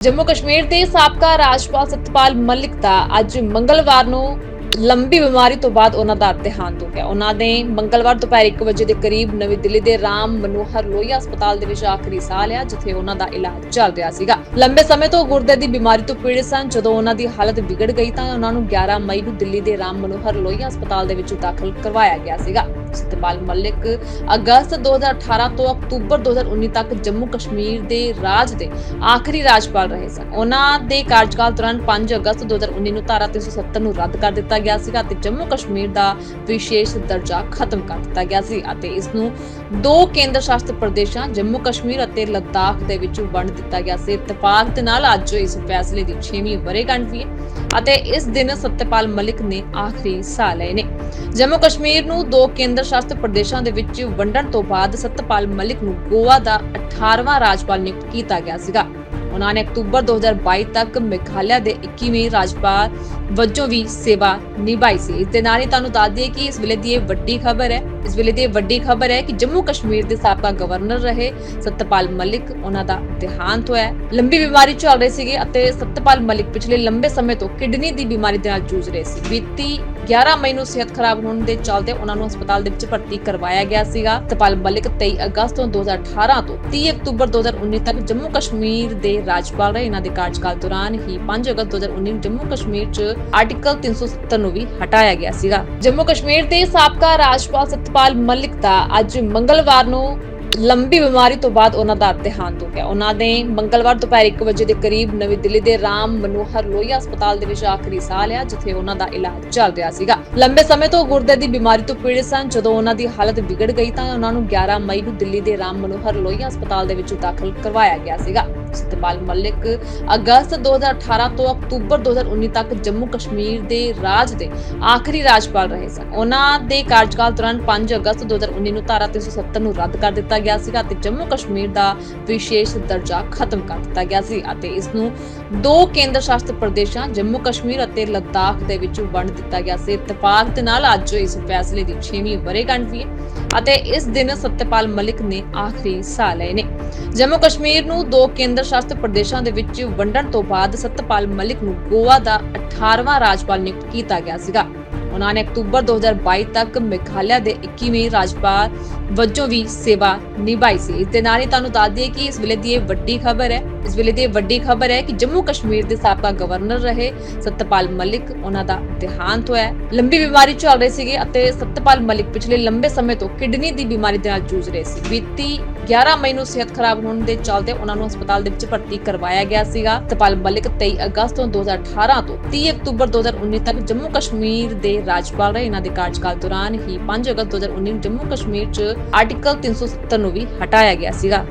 ਜੰਮੂ ਕਸ਼ਮੀਰ ਦੇ ਸਾਬਕਾ ਰਾਜਪਾਲ ਸਤਪਾਲ ਮਲਿਕ ਦਾ ਅੱਜ ਮੰਗਲਵਾਰ ਨੂੰ ਲੰਬੀ ਬਿਮਾਰੀ ਤੋਂ ਬਾਅਦ ਉਹਨਾਂ ਦਾ ਦੇਹਾਂਤ ਹੋ ਗਿਆ। ਉਹਨਾਂ ਨੇ ਮੰਗਲਵਾਰ ਦੁਪਹਿਰ 1 ਵਜੇ ਦੇ ਕਰੀਬ ਨਵੀਂ ਦਿੱਲੀ ਦੇ ਰਾਮ ਮਨੋਹਰ ਲੋਹੀਆ ਹਸਪਤਾਲ ਦੇ ਵਿੱਚ ਆਖਰੀ ਸਾਹ ਲਿਆ, ਜਿੱਥੇ ਉਹਨਾਂ ਦਾ ਇਲਾਜ ਚੱਲ ਰਿਹਾ ਸੀਗਾ। ਲੰਬੇ ਸਮੇਂ ਤੋਂ ਗੁਰਦੇ ਦੀ ਬਿਮਾਰੀ ਤੋਂ ਪੀੜਿਤ ਸਨ। ਜਦੋਂ ਉਹਨਾਂ ਦੀ ਹਾਲਤ ਵਿਗੜ ਗਈ ਤਾਂ ਉਹਨਾਂ ਨੂੰ 11 ਮਈ ਨੂੰ ਦਿੱਲੀ ਦੇ ਰਾਮ ਮਨੋਹਰ ਲੋਹੀਆ ਹਸਪਤਾਲ ਦੇ ਵਿੱਚ ਦਾਖਲ ਕਰਵਾਇਆ ਗਿਆ ਸੀਗਾ। ਸਤਪਾਲ ਮਲਿਕ ਅਗਸਤ 2018 ਤੋਂ ਅਕਤੂਬਰ 2019 ਤੱਕ ਜੰਮੂ ਕਸ਼ਮੀਰ ਦੇ ਰਾਜ ਦੇ ਆਖਰੀ ਰਾਜਪਾਲ ਰਹੇ ਸਨ। ਉਹਨਾਂ ਦੇ ਕਾਰਜਕਾਲ ਦੌਰਾਨ 5 ਅਗਸਤ 2019 ਨੂੰ ਧਾਰਾ 370 ਨੂੰ ਰੱਦ ਕਰ ਦਿੱਤਾ ਗਿਆ ਸੀ ਅਤੇ ਜੰਮੂ ਕਸ਼ਮੀਰ ਦਾ ਵਿਸ਼ੇਸ਼ ਦਰਜਾ ਖਤਮ ਕਰ ਦਿੱਤਾ ਗਿਆ ਸੀ ਅਤੇ ਇਸ ਨੂੰ ਦੋ ਕੇਂਦਰ ਸ਼ਾਸਿਤ ਪ੍ਰਦੇਸ਼ਾਂ ਜੰਮੂ ਕਸ਼ਮੀਰ ਅਤੇ ਲੱਦਾਖ ਦੇ ਵਿੱਚ ਵੰਡ ਦਿੱਤਾ ਗਿਆ ਸੀ। ਇਤਫਾਕ ਦੇ ਨਾਲ ਅੱਜ ਇਸ ਫੈਸਲੇ ਦੀ 6ਵੀਂ ਵਰ੍ਹੇਗੰਢ ਵੀ ਹੈ ਅਤੇ ਇਸ ਦਿਨ ਸਤਪਾਲ ਮਲਿਕ ਨੇ ਆਖਰੀ ਸਾਹ ਲਏ ਨੇ। ਜੰਮੂ ਕਸ਼ਮੀਰ ਨੂੰ ਦੋ ਕੇਂਦਰ ਸ਼ਾਸਿਤ ਪ੍ਰਦੇਸ਼ਾਂ ਦੇ ਵਿੱਚ ਵੰਡਣ ਤੋਂ ਬਾਅਦ ਸਤਪਾਲ ਮਲਿਕ ਨੂੰ ਗੋਆ ਦਾ 18ਵਾਂ ਰਾਜਪਾਲ ਨਿਯੁਕਤ ਕੀਤਾ ਗਿਆ ਸੀਗਾ। ਉਹਨਾਂ ਨੇ ਅਕਤੂਬਰ 2022 ਤੱਕ ਮੇਘਾਲਿਆ ਦੇ 21ਵੇਂ ਰਾਜਪਾਲ ਵਜੋਂ ਵੀ ਸੇਵਾ ਨਿਭਾਈ ਸੀ। ਇਸ ਦੇ ਨਾਲ ਹੀ ਤੁਹਾਨੂੰ ਦੱਸ ਦਈਏ ਕਿ ਇਸ ਵੇਲੇ ਦੀ ਇਹ ਵੱਡੀ ਖਬਰ ਹੈ। ਇਸ ਵੇਲੇ ਦੀ ਇਹ ਵੱਡੀ ਖਬਰ ਹੈ ਕਿ ਜੰਮੂ ਕਸ਼ਮੀਰ ਦੇ ਸਾਬਕਾ ਗਵਰਨਰ ਰਹੇ ਸਤਪਾਲ ਮਲਿਕ। ਉਹਨਾਂ ਦਾ ਦੇਹਾਂਤ ਹੋਇਆ ਲੰਬੀ ਬਿਮਾਰੀ ਚੱਲ ਰਹੀ ਸੀਗੀ ਅਤੇ ਸਤਪਾਲ ਮਲਿਕ ਪਿਛਲੇ ਲੰਬੇ ਸਮੇਂ ਤੋਂ ਕਿਡਨੀ ਦੀ ਬਿਮਾਰੀ ਦੇ ਨਾਲ ਜੂਝ ਰਹੇ ਸੀ। ਬੀਤੀ 11 ਮਈ ਨੂੰ ਸਿਹਤ ਖਰਾਬ ਹੋਣ ਦੇ ਚੱਲਦੇ ਉਹਨਾਂ ਨੂੰ ਹਸਪਤਾਲ ਦੇ ਵਿੱਚ ਭਰਤੀ ਕਰਵਾਇਆ ਗਿਆ ਸੀਗਾ। ਸਤਪਾਲ ਮਲਿਕ 23 ਅਗਸਤ ਤੋਂ 2018 ਤੋਂ 30 ਅਕਤੂਬਰ 2019 ਤੱਕ ਜੰਮੂ ਕਸ਼ਮੀਰ ਦੇ ਰਾਜਪਾਲ ਰਹੇ। ਇਹਨਾਂ ਦੇ ਕਾਰਜਕਾਲ ਦੌਰਾਨ ਹੀ 5 ਅਗਸਤ 2019 ਨੂੰ ਜੰਮੂ ਕਸ਼ਮੀਰ 'ਚ ਆਰਟੀਕਲ 370 ਨੂੰ ਵੀ ਹਟਾਇਆ ਗਿਆ ਸੀਗਾ। ਜੰਮੂ ਕਸ਼ਮੀਰ ਦੇ ਸਾਬਕਾ ਰਾਜਪਾਲ ਸਤਪਾਲ ਮਲਿਕ ਦਾ ਅੱਜ ਮੰਗਲਵਾਰ ਨੂੰ ਲੰਬੀ ਬਿਮਾਰੀ ਤੋਂ ਬਾਅਦ ਉਹਨਾਂ ਦਾ ਦੇਹਾਂਤ ਹੋ ਗਿਆ। ਉਹਨਾਂ ਨੇ ਮੰਗਲਵਾਰ ਦੁਪਹਿਰ 1 ਵਜੇ ਦੇ ਕਰੀਬ ਨਵੀਂ ਦਿੱਲੀ ਦੇ ਰਾਮ ਮਨੋਹਰ ਲੋਹੀਆ ਹਸਪਤਾਲ ਦੇ ਵਿੱਚ ਆਖਰੀ ਸਾਹ ਲਿਆ, ਜਿੱਥੇ ਉਹਨਾਂ ਦਾ ਇਲਾਜ ਚੱਲ ਰਿਹਾ ਸੀਗਾ। ਲੰਬੇ ਸਮੇਂ ਤੋਂ ਗੁਰਦੇ ਦੀ ਬਿਮਾਰੀ ਤੋਂ ਪੀੜਿਤ ਸਨ। ਜਦੋਂ ਉਹਨਾਂ ਦੀ ਹਾਲਤ ਵਿਗੜ ਗਈ ਤਾਂ ਉਹਨਾਂ ਨੂੰ 11 ਮਈ ਨੂੰ ਦਿੱਲੀ ਦੇ ਰਾਮ ਮਨੋਹਰ ਲੋਹੀਆ ਹਸਪਤਾਲ ਦੇ ਵਿੱਚ ਦਾਖਲ ਕਰਵਾਇਆ ਗਿਆ ਸੀਗਾ। ਸਤਪਾਲ ਮਲਿਕ ਅਗਸਤ 2018 ਤੋਂ ਅਕਤੂਬਰ 2019 ਤੱਕ ਜੰਮੂ ਕਸ਼ਮੀਰ ਦੇ ਰਾਜ ਦੇ ਆਖਰੀ ਰਾਜਪਾਲ ਰਹੇ ਸਨ। ਉਹਨਾਂ ਦੇ ਕਾਰਜਕਾਲ ਦੌਰਾਨ 5 ਅਗਸਤ 2019 ਨੂੰ ਧਾਰਾ 370 ਨੂੰ ਰੱਦ ਕਰ ਦਿੱਤਾ ਗਿਆ ਸੀਗਾ ਅਤੇ ਜੰਮੂ ਕਸ਼ਮੀਰ ਦਾ ਵਿਸ਼ੇਸ਼ ਦਰਜਾ ਖਤਮ ਕਰ ਦਿੱਤਾ ਗਿਆ ਸੀ ਅਤੇ ਇਸ ਨੂੰ ਦੋ ਕੇਂਦਰ ਸ਼ਾਸਿਤ ਪ੍ਰਦੇਸ਼ਾਂ ਜੰਮੂ ਕਸ਼ਮੀਰ ਅਤੇ ਲੱਦਾਖ ਦੇ ਵਿੱਚ ਵੰਡ ਦਿੱਤਾ ਗਿਆ ਸੀ। ਇਤਫਾਕ ਦੇ ਨਾਲ ਅੱਜ ਇਸ ਫੈਸਲੇ ਦੀ 6ਵੀਂ ਵਰ੍ਹੇਗੰਢ ਵੀ ਹੈ। ਅਤੇ ਇਸ ਦਿਨ ਸਤਪਾਲ ਮਲਿਕ ਨੇ ਆਖਰੀ ਸਾਹ ਲਏ ਨੇ। ਜੰਮੂ ਕਸ਼ਮੀਰ ਨੂੰ ਦੋ ਕੇਂਦਰ ਸ਼ਾਸਿਤ ਪ੍ਰਦੇਸ਼ਾਂ ਦੇ ਵਿੱਚ ਵੰਡਣ ਤੋਂ ਬਾਅਦ ਸਤਪਾਲ ਮਲਿਕ ਨੂੰ ਗੋਆ ਦਾ 18ਵਾਂ ਰਾਜਪਾਲ ਨਿਯੁਕਤ ਕੀਤਾ ਗਿਆ ਸੀਗਾ। ਉਹਨਾਂ ਨੇ ਅਕਤੂਬਰ 2022 ਤੱਕ ਮੇਘਾਲਿਆ ਦੇ 21ਵੇਂ ਰਾਜਪਾਲ ਵਜੋਂ ਵੀ ਸੇਵਾ ਨਿਭਾਈ ਸੀ। ਇਸ ਦੇ ਨਾਲ ਹੀ ਤੁਹਾਨੂੰ ਦੱਸ ਦਈਏ ਕਿ ਇਸ ਵੇਲੇ ਦੀ ਇਹ ਵੱਡੀ ਖਬਰ ਹੈ। ਇਸ ਵੇਲੇ ਦੀ ਇਹ ਵੱਡੀ ਖਬਰ ਹੈ ਕਿ ਜੰਮੂ ਕਸ਼ਮੀਰ ਦੇ ਸਾਬਕਾ ਗਵਰਨਰ ਰਹੇ ਸਤਪਾਲ ਮਲਿਕ। ਉਹਨਾਂ ਦਾ ਦੇਹਾਂਤ ਹੋਇਆ ਲੰਬੀ ਬਿਮਾਰੀ ਚੱਲ ਰਹੀ ਸੀਗੀ ਅਤੇ ਸਤਪਾਲ ਮਲਿਕ ਪਿਛਲੇ ਲੰਬੇ ਸਮੇਂ ਤੋਂ ਕਿਡਨੀ ਦੀ ਬਿਮਾਰੀ ਦੇ ਨਾਲ ਜੂਝ ਰਹੇ ਸੀ। ਬੀਤੀ 11 ਮਈ ਨੂੰ ਸਿਹਤ ਖਰਾਬ ਹੋਣ ਦੇ ਚੱਲਦੇ ਉਹਨਾਂ ਨੂੰ ਹਸਪਤਾਲ ਦੇ ਵਿੱਚ ਭਰਤੀ ਕਰਵਾਇਆ ਗਿਆ ਸੀਗਾ। ਸਤਪਾਲ ਮਲਿਕ 23 ਅਗਸਤ ਤੋਂ 2018 ਤੋਂ 30 ਅਕਤੂਬਰ 2019 ਤੱਕ ਜੰਮੂ ਕਸ਼ਮੀਰ ਦੇ ਦੇ ਰਾਜਪਾਲ ਰਹੇ। ਇਹਨਾਂ ਦੇ ਕਾਰਜਕਾਲ ਦੌਰਾਨ ਹੀ 5 ਅਗਸਤ 2019 ਨੂੰ ਜੰਮੂ ਕਸ਼ਮੀਰ 'ਚ ਆਰਟੀਕਲ 370 ਨੂੰ ਵੀ ਹਟਾਇਆ ਗਿਆ ਸੀਗਾ।